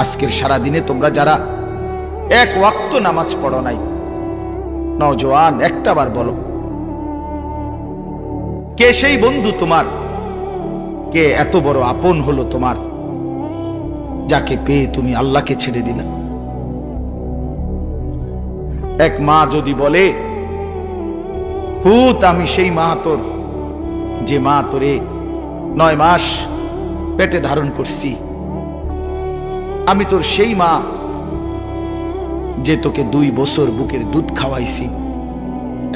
আজকের সারা দিনে তোমরা যারা এক ওয়াক্ত নামাজ পড়ো নাই নজওয়ান একটা বার বলো। কে সেই বন্ধু তোমার? কে এত বড় আপন হলো তোমার, যাকে পেয়ে তুমি আল্লাহকে ছেড়ে দিলা? এক মা যদি বলে, ভূত, আমি সেই মা তোর। যে মা তোরে নয় মাস পেটে ধারণ করছি আমি তোর সেই মা যে তোকে দুই বছর বুকের দুধ খাওয়াইছি।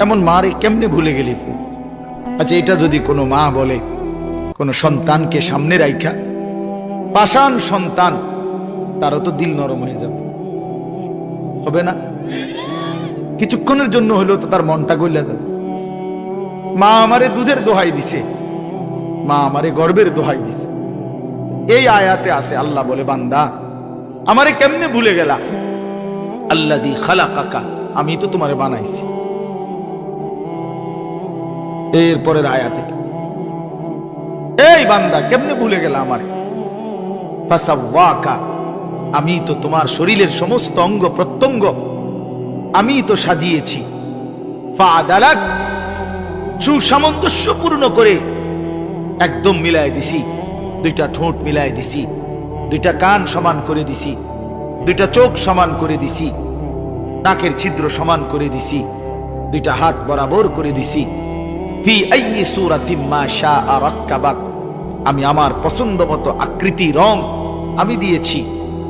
এমন মারে কেমনে ভুলে গেলি আচ্ছা এটা যদি কোনো মা বলে, কোনো সন্তানকে সামনে রাইখা, পাষাণ সন্তান, তারও তো দিল নরম হয়ে যাবে। হবে না? কিছুক্ষণের জন্য হলেও তো তার মনটা গইলা যাবে। মা আমারে দুধের দোহাই দিছে। মা আমারে গর্বের দোহাই দিছে। এই আয়াতে আছে, আল্লাহ বলে, বান্দা আমারে কেমনে ভুলে গেলা? আল্লাহ দি খালা কাকা আমি তো তোমারে বানাইছি। এরপরের আয়াতে। এই বান্দা, কেমনে ভুলে গেলা আমারে? আমি তো তোমার শরীরের সমস্ত অঙ্গ প্রত্যঙ্গ আমি তো সাজিয়েছি। সুসামঞ্জস্যপূর্ণ করে একদম মিলায় দিছি, দুইটা ঠোঁট মিলায় দিছি দুইটা কান সমান করে দিছি, দুইটা চোখ সমান করে দিছি, নাকের ছিদ্র সমান করে দিছি, দুইটা হাত বরাবর করে দিছি। আমি আমার পছন্দ মতো আকৃতি, রং আমি দিয়েছি।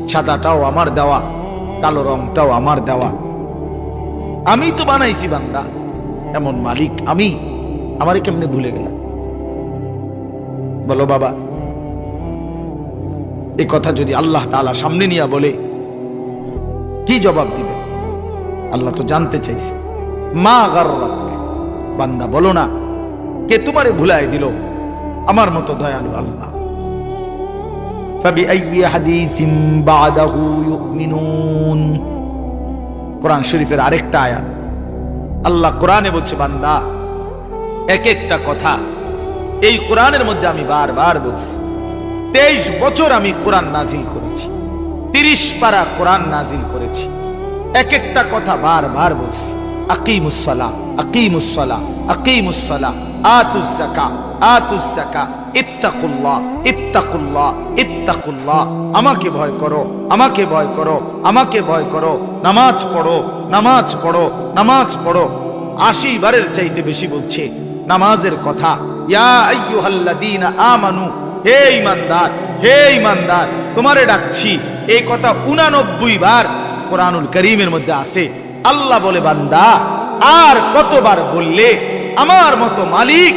সাদাটাও আমার দেওয়া, কালো রংটাও আমার দেওয়া। আমি তো বানাইছি বান্দা, এমন মালিক আমি, আমারে কেমনে ভুলে গেলাম? বলো বাবা। এ কথা যদি আল্লাহ তালা সামনে নিয়ে বলে, কি জবাব দিবে আল্লাহ তো জানতে চাইছে। মা গাররাক, বান্দা বলো না, কে তোমারে ভুলাই দিল? আমার মতো দয়ালু আল্লাহ। কোরআন শরীফের আরেকটা আয়াত। আল্লাহ কোরআনে বলছে, বান্দা এক একটা কথা, এই কোরআনের মধ্যে আমি বারবার বলছি। তেইশ বছর আমি কোরআন নাজিল করেছি। তিরিশ পারা কোরআন নাজিল করেছি। এক একটা কথা বারবার বলছি। আকিমুসলা আকিমুসলা আকিমুসলা আতুজ জাকা আতুজ জাকা ইত্তাকুল্লাহ ইত্তাকুল্লাহ ইত্তাকুল্লাহ। আমাকে ভয় করো, আমাকে ভয় করো, আমাকে ভয় করো। নামাজ পড়ো নামাজ পড়ো নামাজ পড়ো। আশি বারের চাইতে বেশি বলছে, নামাজের কথা, ইয়া আইয়ুহাল্লাযীনা আমানু হে ইমানদার হে ইমানদার, তোমারে ডাকছি। এই কথা উনানব্বই বার কোরআনুল করিমের মধ্যে আছে। আল্লাহ বলে, বান্দা, আর কতবার বললে, আমার মতো মালিক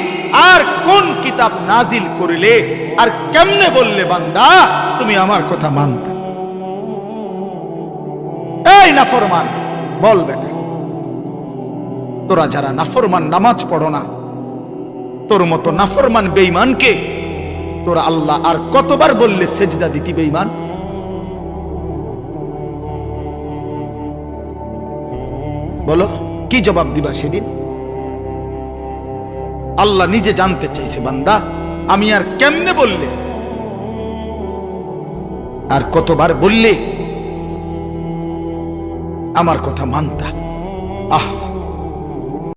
আর কোন কিতাব নাজিল করিলে, আর কেমনে বললে, বান্দা, তুমি আমার কথা মানতা এই নাফরমান, বল বেটা, তোরা যারা নাফরমান নামাজ পড়ো না, তোর মতো নাফরমান বেঈমানকে তোরা আল্লাহ আর কতবার বললে সেজদা দিতি বেঈমান? বলো, কি জবাব দিবা সেদিন? আল্লাহ নিজে জানতে চাইছে, বান্দা, আমি আর কেমনে বললে? আর কতবার বললে? আমার কথা মানতা। আহ!